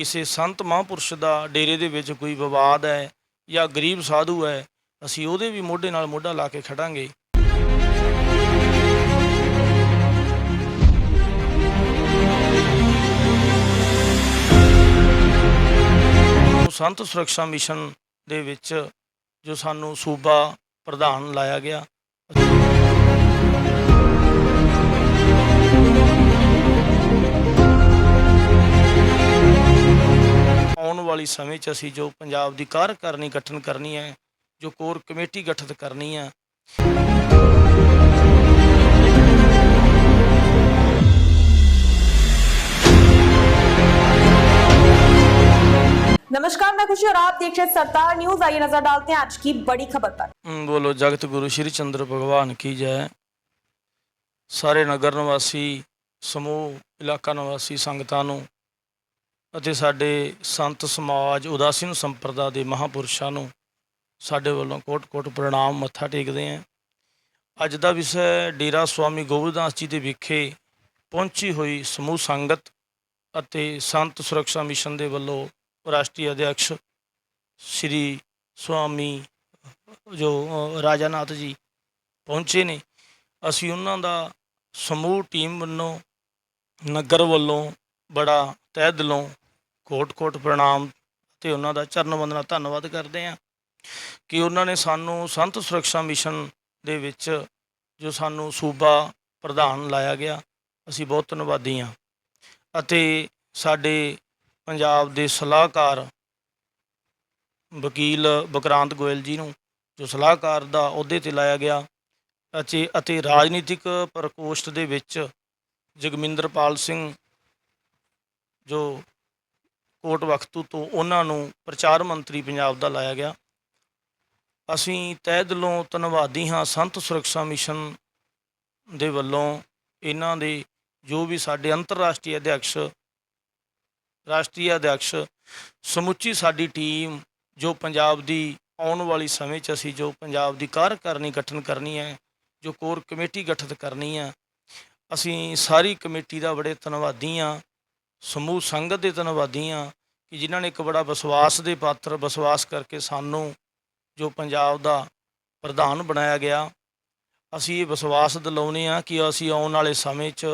ਕਿਸੇ ਸੰਤ ਮਹਾਂਪੁਰਸ਼ ਦਾ ਡੇਰੇ ਦੇ ਵਿੱਚ ਕੋਈ ਵਿਵਾਦ ਹੈ ਜਾਂ ਗਰੀਬ ਸਾਧੂ ਹੈ, ਅਸੀਂ ਉਹਦੇ ਵੀ ਮੋਢੇ ਨਾਲ ਮੋਢਾ ਲਾ ਕੇ ਖੜਾਂਗੇ। ਸੰਤ ਸੁਰੱਖਿਆ ਮਿਸ਼ਨ ਦੇ ਵਿੱਚ ਜੋ ਸਾਨੂੰ ਸੂਬਾ ਪ੍ਰਧਾਨ ਲਾਇਆ ਗਿਆ ਆਉਣ ਵਾਲੀ ਸਮੇਂ 'ਚ ਅਸੀਂ ਜੋ ਪੰਜਾਬ ਦੀ ਕਾਰਜਕਾਰਨੀ ਗਠਨ ਕਰਨੀ ਹੈ ਜੋ ਕੋਰ ਕਮੇਟੀ ਗਠਿਤ ਕਰਨੀ ਹੈ नमस्कार मैं खुशी और आप देख रहे हैं सरदार न्यूज आइए नजर डालते हैं आज की बड़ी खबर पर ਹਮ, ਬੋਲੋ ਜਗਤ ਗੁਰੂ ਸ਼੍ਰੀ ਚੰਦਰ ਭਗਵਾਨ ਕੀ ਜੈ ਸਾਰੇ ਨਗਰ ਨਿਵਾਸੀ ਸਮੂਹ ਇਲਾਕਾ ਨਿਵਾਸੀ ਸੰਗਤਾਂ ਨੂੰ ਅਤੇ ਸਾਡੇ ਸੰਤ ਸਮਾਜ ਉਦਾਸੀਨ ਸੰਪਰਦਾ ਦੇ ਮਹਾਪੁਰਸ਼ਾਂ ਨੂੰ ਸਾਡੇ ਵੱਲੋਂ ਕੋਟ-ਕੋਟ ਪ੍ਰਣਾਮ ਮੱਥਾ ਟੇਕਦੇ ਹਾਂ। ਅੱਜ ਦਾ ਵਿਸ਼ਾ ਡੇਰਾ ਸਵਾਮੀ ਗੋਬਿੰਦਾਸ ਜੀ ਦੇ ਵਿਖੇ ਪਹੁੰਚੀ ਹੋਈ ਸਮੂਹ ਸੰਗਤ ਅਤੇ ਸੰਤ ਸੁਰੱਖਿਆ ਮਿਸ਼ਨ ਦੇ ਵੱਲੋਂ ਰਾਸ਼ਟਰੀ ਅਧਿਕਸ਼ ਸ੍ਰੀ ਸਵਾਮੀ ਜੋ ਅ, ਰਾਜਾਨਾਥ ਜੀ ਪਹੁੰਚੇ ਨੇ। ਅਸੀਂ ਉਹਨਾਂ ਦਾ ਸਮੂਹ ਟੀਮ ਵੱਲੋਂ ਨਗਰ ਵੱਲੋਂ ਬੜਾ ਤਹਿ ਦਿਲੋਂ ਕੋਟ-ਕੋਟ ਪ੍ਰਣਾਮ ਤੇ ਉਹਨਾਂ ਦਾ ਚਰਨ ਵੰਦਨਾ ਧੰਨਵਾਦ ਕਰਦੇ ਹਾਂ ਕਿ ਉਹਨਾਂ ਨੇ ਸਾਨੂੰ ਸੰਤ ਸੁਰੱਖਿਆ ਮਿਸ਼ਨ ਦੇ ਵਿੱਚ ਜੋ ਸਾਨੂੰ ਸੂਬਾ ਪ੍ਰਧਾਨ ਲਾਇਆ ਗਿਆ, ਅਸੀਂ ਬਹੁਤ ਧੰਨਵਾਦੀ ਹਾਂ ਅਤੇ ਸਾਡੇ ਪੰਜਾਬ ਦੇ ਸਲਾਹਕਾਰ ਵਕੀਲ ਬਕਰਾਂਤ ਗੋਇਲ ਜੀ ਨੂੰ ਜੋ ਸਲਾਹਕਾਰ ਦਾ ਅਹੁਦੇ ਤੇ ਲਾਇਆ ਗਿਆ ਅਤੇ ਅਤੇ ਰਾਜਨੀਤਿਕ ਪ੍ਰਕੋਸ਼ਟ ਦੇ ਵਿੱਚ ਜਗਮਿੰਦਰਪਾਲ ਸਿੰਘ ਜੋ ਕੋਟ ਵਖਤੂ ਤੋਂ ਉਹਨਾਂ ਨੂੰ ਪ੍ਰਚਾਰ ਮੰਤਰੀ ਪੰਜਾਬ ਦਾ ਲਾਇਆ ਗਿਆ। ਅਸੀਂ ਤਹਿ ਦਿਲੋਂ ਧੰਨਵਾਦੀ ਹਾਂ ਸੰਤ ਸੁਰੱਖਿਆ ਮਿਸ਼ਨ ਦੇ ਵੱਲੋਂ ਇਹਨਾਂ ਦੇ ਜੋ ਵੀ ਸਾਡੇ ਅੰਤਰਰਾਸ਼ਟਰੀ ਅਧਿਕਸ਼ ਰਾਸ਼ਟਰੀ ਅਧਿਕਸ਼ ਸਮੁੱਚੀ ਸਾਡੀ ਟੀਮ ਜੋ ਪੰਜਾਬ ਦੀ ਆਉਣ ਵਾਲੀ ਸਮੇਂ 'ਚ ਅਸੀਂ ਜੋ ਪੰਜਾਬ ਦੀ ਕਾਰਜਕਾਰਨੀ ਗਠਨ ਕਰਨੀ ਹੈ, ਜੋ ਕੋਰ ਕਮੇਟੀ ਗਠਿਤ ਕਰਨੀ ਹੈ, ਅਸੀਂ ਸਾਰੀ ਕਮੇਟੀ ਦਾ ਬੜੇ ਧੰਨਵਾਦੀ ਹਾਂ। ਸਮੂਹ ਸੰਗਤ ਦੇ ਧੰਨਵਾਦੀ ਹਾਂ ਕਿ ਜਿਨ੍ਹਾਂ ਨੇ ਇੱਕ ਬੜਾ ਵਿਸ਼ਵਾਸ ਦੇ ਪਾਤਰ ਵਿਸ਼ਵਾਸ ਕਰਕੇ ਸਾਨੂੰ ਜੋ ਪੰਜਾਬ ਦਾ ਪ੍ਰਧਾਨ ਬਣਾਇਆ ਗਿਆ, ਅਸੀਂ ਇਹ ਵਿਸ਼ਵਾਸ ਦਿਲਾਉਂਦੇ ਹਾਂ ਕਿ ਅਸੀਂ ਆਉਣ ਵਾਲੇ ਸਮੇਂ 'ਚ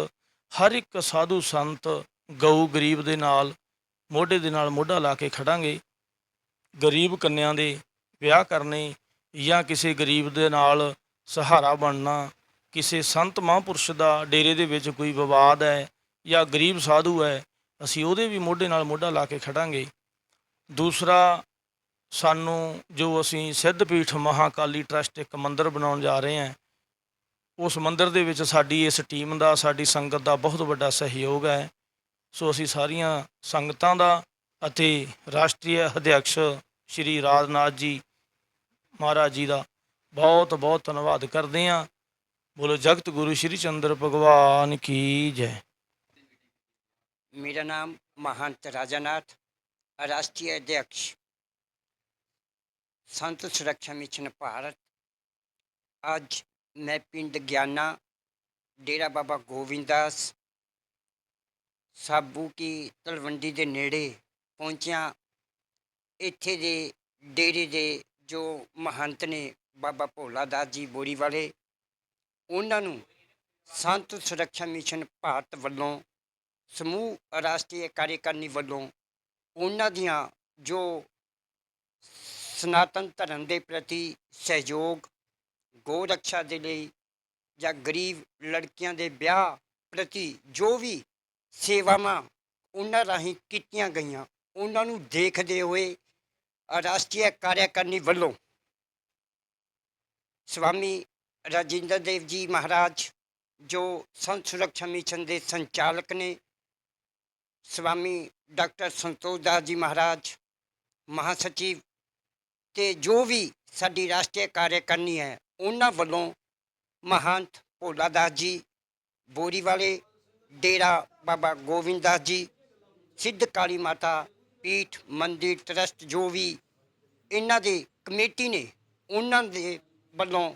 ਹਰ ਇੱਕ ਸਾਧੂ ਸੰਤ ਗਊ ਗਰੀਬ ਦੇ ਨਾਲ, ਮੋਢੇ ਦੇ ਨਾਲ ਮੋਢਾ ਲਾ ਕੇ ਖੜਾਂਗੇ। ਗਰੀਬ ਕੰਨਿਆਂ ਦੇ ਵਿਆਹ ਕਰਨੇ ਜਾਂ ਕਿਸੇ ਗਰੀਬ ਦੇ ਨਾਲ ਸਹਾਰਾ ਬਣਨਾ, ਕਿਸੇ ਸੰਤ ਮਹਾਂਪੁਰਸ਼ ਦਾ ਡੇਰੇ ਦੇ ਵਿੱਚ ਕੋਈ ਵਿਵਾਦ ਹੈ ਜਾਂ ਗਰੀਬ ਸਾਧੂ ਹੈ ਅਸੀਂ ਉਹਦੇ ਵੀ ਮੋਢੇ ਨਾਲ ਮੋਢਾ ਲਾ ਕੇ ਖੜਾਂਗੇ। ਦੂਸਰਾ, ਸਾਨੂੰ ਜੋ ਅਸੀਂ ਸਿੱਧਪੀਠ ਮਹਾਕਾਲੀ ਟਰਸਟ ਇੱਕ ਮੰਦਿਰ ਬਣਾਉਣ ਜਾ ਰਹੇ ਹਾਂ, ਉਸ ਮੰਦਿਰ ਦੇ ਵਿੱਚ ਸਾਡੀ ਇਸ ਟੀਮ ਦਾ, ਸਾਡੀ ਸੰਗਤ ਦਾ ਬਹੁਤ ਵੱਡਾ ਸਹਿਯੋਗ ਹੈ। ਸੋ ਅਸੀਂ ਸਾਰੀਆਂ ਸੰਗਤਾਂ ਦਾ ਅਤੇ ਰਾਸ਼ਟਰੀ ਅਧਿਕਸ਼ ਸ਼੍ਰੀ ਰਾਜਨਾਥ ਜੀ ਮਹਾਰਾਜ ਜੀ ਦਾ ਬਹੁਤ ਬਹੁਤ ਧੰਨਵਾਦ ਕਰਦੇ ਹਾਂ। ਬੋਲੋ, ਜਗਤ ਗੁਰੂ ਸ਼੍ਰੀ ਚੰਦਰ ਭਗਵਾਨ ਕੀ ਜੈ। ਮੇਰਾ ਨਾਮ ਮਹੰਤ ਰਾਜਾਨਾਥ ਰਾਸ਼ਟਰੀ ਅਧਿਆਕਸ਼ ਸੰਤ ਸੁਰੱਖਿਆ ਮਿਸ਼ਨ ਭਾਰਤ ਅੱਜ ਮੈਂ ਪਿੰਡ ਗਿਆਨਾ ਡੇਰਾ ਬਾਬਾ ਗੋਵਿੰਦਾਸ ਸਾਬੂ ਕੀ ਤਲਵੰਡੀ ਦੇ ਨੇੜੇ ਪਹੁੰਚਿਆ ਇੱਥੇ ਦੇ ਡੇਰੇ ਦੇ ਜੋ ਮਹੰਤ ਨੇ ਬਾਬਾ ਭੋਲਾ ਦਾਸ ਜੀ ਬੋਰੀ ਵਾਲੇ ਉਹਨਾਂ ਨੂੰ ਸੰਤ ਸੁਰੱਖਿਆ ਮਿਸ਼ਨ ਭਾਰਤ ਵੱਲੋਂ ਸਮੂਹ ਰਾਸ਼ਟਰੀ ਕਾਰਜਕਾਰਨੀ ਵੱਲੋਂ ਉਹਨਾਂ ਦੀਆਂ ਜੋ ਸਨਾਤਨ ਧਰਮ ਦੇ ਪ੍ਰਤੀ ਸਹਿਯੋਗ ਗੋ ਰੱਖਿਆ ਦੇ ਲਈ ਜਾਂ ਗਰੀਬ ਲੜਕੀਆਂ ਦੇ ਵਿਆਹ ਪ੍ਰਤੀ ਜੋ ਵੀ ਸੇਵਾਵਾਂ ਉਹਨਾਂ ਰਾਹੀਂ ਕੀਤੀਆਂ ਗਈਆਂ, ਉਹਨਾਂ ਨੂੰ ਦੇਖਦੇ ਹੋਏ ਰਾਸ਼ਟਰੀ ਕਾਰਜਕਾਰਨੀ ਵੱਲੋਂ ਸਵਾਮੀ ਰਾਜਿੰਦਰ ਦੇਵ ਜੀ ਮਹਾਰਾਜ, ਜੋ ਸੰਤ ਸੁਰੱਖਿਆ ਮਿਸ਼ਨ ਦੇ ਸੰਚਾਲਕ ਨੇ ਸਵਾਮੀ ਡਾਕਟਰ ਸੰਤੋਖ ਦਾਸ ਜੀ ਮਹਾਰਾਜ, ਮਹਾਸਚਿਵ ਤੇ ਜੋ ਵੀ ਸਾਡੀ ਰਾਸ਼ਟਰੀ ਕਾਰਜਕਾਰਨੀ ਹੈ, ਉਹਨਾਂ ਵੱਲੋਂ ਮਹੰਤ ਭੋਲਾ ਦਾਸ ਜੀ, ਬੋਰੀ ਵਾਲੇ ਡੇਰਾ ਬਾਬਾ ਗੋਬਿੰਦ ਦਾਸ ਜੀ, ਸਿੱਧ ਕਾਲੀ ਮਾਤਾ ਪੀਠ ਮੰਦਿਰ ਟਰਸਟ ਜੋ ਵੀ ਇਹਨਾਂ ਦੇ ਕਮੇਟੀ ਨੇ, ਉਹਨਾਂ ਦੇ ਵੱਲੋਂ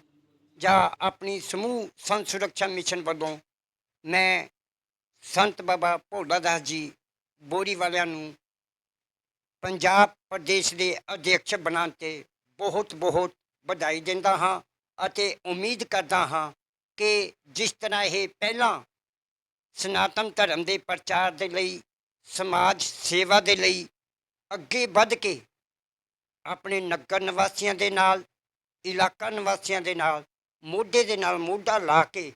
ਜਾਂ ਆਪਣੀ ਸਮੂਹ ਸੰਤ ਸੁਰੱਖਿਆ ਮਿਸ਼ਨ ਵੱਲੋਂ ਮੈਂ ਸੰਤ ਬਾਬਾ ਭੋਲਾ ਦਾਸ ਜੀ ਬੋਰੀ ਵਾਲਿਆਂ ਨੂੰ ਪੰਜਾਬ ਪ੍ਰਦੇਸ਼ ਦੇ ਅਧਿਕਸ਼ ਬਣਾਉਣ ਤੇ ਬਹੁਤ ਬਹੁਤ ਵਧਾਈ ਦਿੰਦਾ ਹਾਂ ਅਤੇ ਉਮੀਦ ਕਰਦਾ ਹਾਂ ਕਿ ਜਿਸ ਤਰ੍ਹਾਂ ਇਹ ਪਹਿਲਾਂ ਸਨਾਤਨ ਧਰਮ ਦੇ ਪ੍ਰਚਾਰ ਦੇ ਲਈ, ਸਮਾਜ ਸੇਵਾ ਦੇ ਲਈ ਅੱਗੇ ਵੱਧ ਕੇ ਆਪਣੇ ਨਗਰ ਨਿਵਾਸੀਆਂ ਦੇ ਨਾਲ, ਇਲਾਕਾ ਨਿਵਾਸੀਆਂ ਦੇ ਨਾਲ, ਮੋਢੇ ਦੇ ਨਾਲ ਮੋਢਾ ਲਾ ਕੇ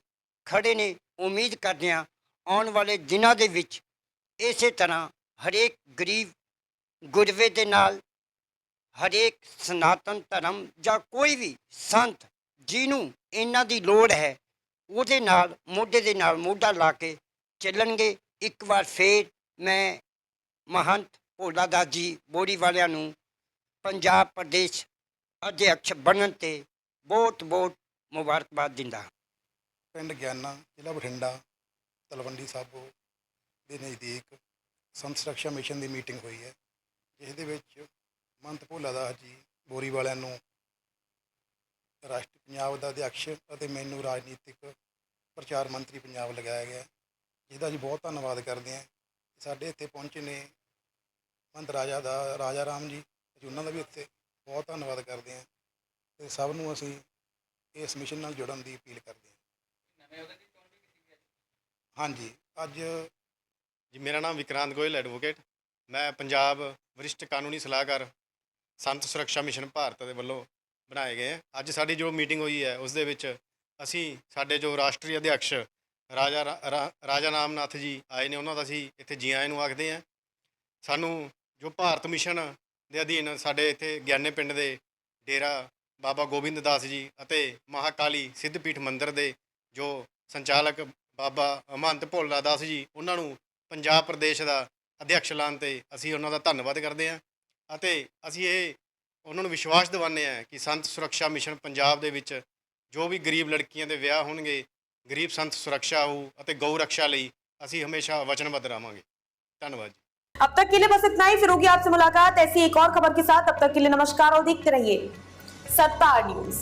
ਖੜੇ ਨੇ, ਉਮੀਦ ਕਰਦੇ ਹਾਂ ਆਉਣ ਵਾਲੇ ਦਿਨਾਂ ਦੇ ਵਿੱਚ ਇਸੇ ਤਰ੍ਹਾਂ ਹਰੇਕ ਗਰੀਬ ਗੁਰਵੇ ਦੇ ਨਾਲ, ਹਰੇਕ ਸਨਾਤਨ ਧਰਮ ਜਾਂ ਕੋਈ ਵੀ ਸੰਤ ਜਿਹਨੂੰ ਇਹਨਾਂ ਦੀ ਲੋੜ ਹੈ, ਉਹਦੇ ਨਾਲ, ਮੋਢੇ ਦੇ ਨਾਲ ਮੋਢਾ ਲਾ ਕੇ ਚੱਲਣਗੇ। ਇੱਕ ਵਾਰ ਫੇਰ ਮੈਂ ਮਹੰਤ ਭੋਲਾ ਦਾਸ ਜੀ ਬੋਰੀ ਵਾਲਿਆਂ ਨੂੰ ਪੰਜਾਬ ਪ੍ਰਦੇਸ਼ ਅਧਿਕਸ਼ ਬਣਨ ਤੇ ਬਹੁਤ ਬਹੁਤ ਮੁਬਾਰਕਬਾਦ ਦਿੰਦਾ ਪਿੰਡ ਗਿਆਨਾ, ਜ਼ਿਲ੍ਹਾ ਬਠਿੰਡਾ, ਤਲਵੰਡੀ ਸਾਬੋ। ਦੇ ਨਜ਼ਦੀਕ ਸੰਤ ਸੁਰੱਖਿਆ ਮਿਸ਼ਨ ਦੀ ਮੀਟਿੰਗ ਹੋਈ ਹੈ ਜਿਸ ਦੇ ਵਿੱਚ ਮੰਤ ਭੋਲਾ ਦਾਸ ਜੀ ਬੋਰੀ ਵਾਲਿਆਂ ਨੂੰ ਰਾਸ਼ਟਰੀ ਪੰਜਾਬ ਦਾ ਅਧਿਕਸ਼ ਅਤੇ ਮੈਨੂੰ ਰਾਜਨੀਤਿਕ ਪ੍ਰਚਾਰ ਮੰਤਰੀ ਪੰਜਾਬ ਲਗਾਇਆ ਗਿਆ ਜਿਹਦਾ ਜੀ ਬਹੁਤ ਧੰਨਵਾਦ ਕਰਦੇ ਹਾਂ। ਸਾਡੇ ਇੱਥੇ ਪਹੁੰਚੇ ਨੇ ਮੰਤ ਰਾਜਾ ਦਾ ਰਾਜਾ ਰਾਮ ਜੀ ਅਸੀਂ ਉਹਨਾਂ ਦਾ ਵੀ ਇੱਥੇ ਬਹੁਤ ਧੰਨਵਾਦ ਕਰਦੇ ਹਾਂ ਤੇ ਸਭ ਨੂੰ ਅਸੀਂ ਇਸ ਮਿਸ਼ਨ ਨਾਲ ਜੁੜਨ ਦੀ ਅਪੀਲ ਕਰਦੇ ਹਾਂ। ਹਾਂਜੀ ਅੱਜ ਜੀ, ਮੇਰਾ ਨਾਮ ਵਿਕਰਾਂਤ ਗੋਇਲ, ਐਡਵੋਕੇਟ। ਮੈਂ ਪੰਜਾਬ ਵਰਿਸ਼ਟ ਕਾਨੂੰਨੀ ਸਲਾਹਕਾਰ ਸੰਤ ਸੁਰੱਖਿਆ ਮਿਸ਼ਨ ਭਾਰਤ ਦੇ ਵੱਲੋਂ ਬਣਾਏ ਗਏ ਹੈ ਅੱਜ ਸਾਡੀ ਜੋ ਮੀਟਿੰਗ ਹੋਈ ਹੈ, ਉਸ ਦੇ ਵਿੱਚ ਅਸੀਂ ਸਾਡੇ ਜੋ ਰਾਸ਼ਟਰੀ ਅਧਿਕਸ਼ ਰਾਜਾ ਰਾ- ਰਾ- ਰਾਜਾ ਨਾਮਨਾਥ ਜੀ ਆਏ ਨੇ, ਉਹਨਾਂ ਦਾ ਅਸੀਂ ਇੱਥੇ ਜੀ ਆਇਆਂ ਨੂੰ ਆਖਦੇ ਹਾਂ। ਸਾਨੂੰ ਜੋ ਭਾਰਤ ਮਿਸ਼ਨ ਦੇ ਅਧੀਨ ਸਾਡੇ ਇੱਥੇ ਗਿਆਨੇ ਪਿੰਡ ਦੇ ਡੇਰਾ ਬਾਬਾ ਗੋਬਿੰਦ ਦਾਸ ਜੀ ਅਤੇ ਮਹਾਕਾਲੀ ਸਿੱਧਪੀਠ ਮੰਦਿਰ ਦੇ ਜੋ ਸੰਚਾਲਕ ਬਾਬਾ ਅਮੰਤ ਭੋਲਾ ਦਾਸ ਜੀ, ਉਹਨਾਂ ਨੂੰ ਪੰਜਾਬ ਪ੍ਰਦੇਸ਼ ਦਾ ਅਧਿਕਸ਼ ਲਾਉਣ ਤੇ ਅਸੀਂ ਉਹਨਾਂ ਦਾ ਧੰਨਵਾਦ ਕਰਦੇ ਹਾਂ ਅਤੇ ਅਸੀਂ ਇਹ ਉਹਨਾਂ ਨੂੰ ਵਿਸ਼ਵਾਸ ਦਿਵਾਉਂਦੇ ਹਾਂ ਕਿ ਸੰਤ ਸੁਰੱਖਿਆ ਮਿਸ਼ਨ ਪੰਜਾਬ ਦੇ ਵਿੱਚ ਜੋ ਵੀ ਗਰੀਬ ਲੜਕੀਆਂ ਦੇ ਵਿਆਹ ਹੋਣਗੇ ਗਰੀਬ ਸੰਤ ਸੁਰੱਖਿਆ ਹੋਊ ਅਤੇ ਗਊ ਰੱਖਿਆ ਲਈ ਅਸੀਂ ਹਮੇਸ਼ਾ ਵਚਨਬੱਧ ਰਹਾਂਗੇ ਧੰਨਵਾਦ ਜੀ अब तक के लिए बस इतना ही फिर होगी आपसे मुलाकात ऐसी एक और खबर के साथ तब तक के लिए नमस्कार और देखते रहिए सत्तार न्यूज